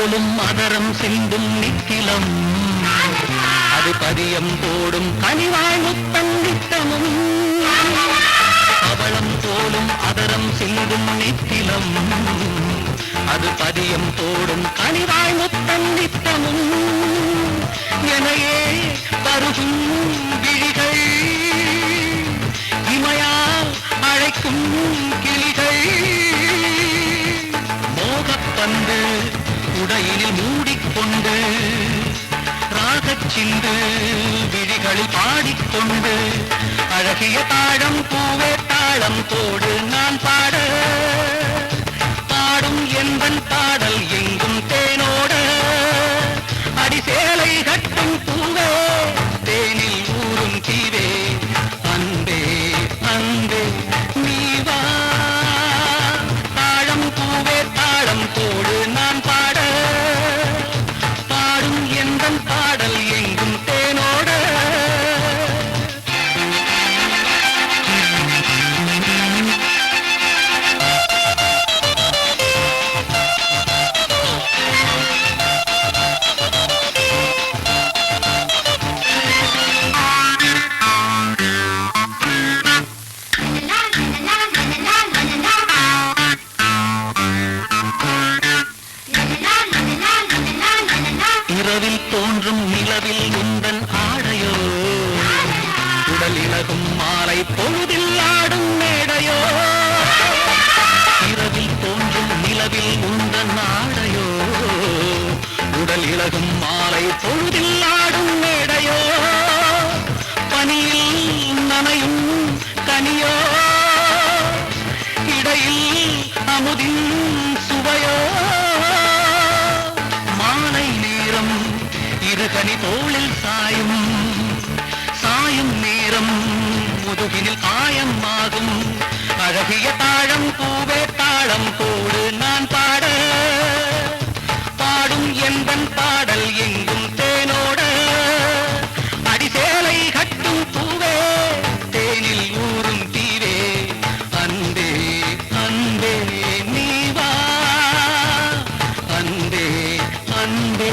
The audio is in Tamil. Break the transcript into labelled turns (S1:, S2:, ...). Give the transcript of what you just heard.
S1: போலும் மதரம் சிந்தும் நித்திலம். அது பதியம் போடும் கனிவாய் முத்தம் நித்தமும். போலும் அதரம் சிந்தும் நித்திலம். அது பதியம் போடும் கனிவாய் முத்தம் எனையே வருகும் விழிகள். இமையால் அழைக்கும் உடையினில் மூடிக்கொண்டு ராகச்சிந்து விழிகளில் பாடிக்கொண்டு அழகிய தாழம் பூவே தாளம் தோடு நான் பாட. விலகும் மாலை பொழுதில் ஆடும் மேடையோ? இரவில் தோன்றும் நிலவில் உந்த நாடையோ? உடல் இலகும் மாலை பொழுதில் ஆடும் மேடையோ? பனியில் நனையும் கனியோ? இடையில் அமுதின் சுவையோ? அழகிய தாழம் பூவே தாளம் போடு நான் பாட. பாடும் என்பன் பாடல் எங்கும் தேனோட. அடிசேலை கட்டும் பூவே தேனில் ஊறும் தீவே. அன்பே அன்பே நீவா அன்பே அன்பே.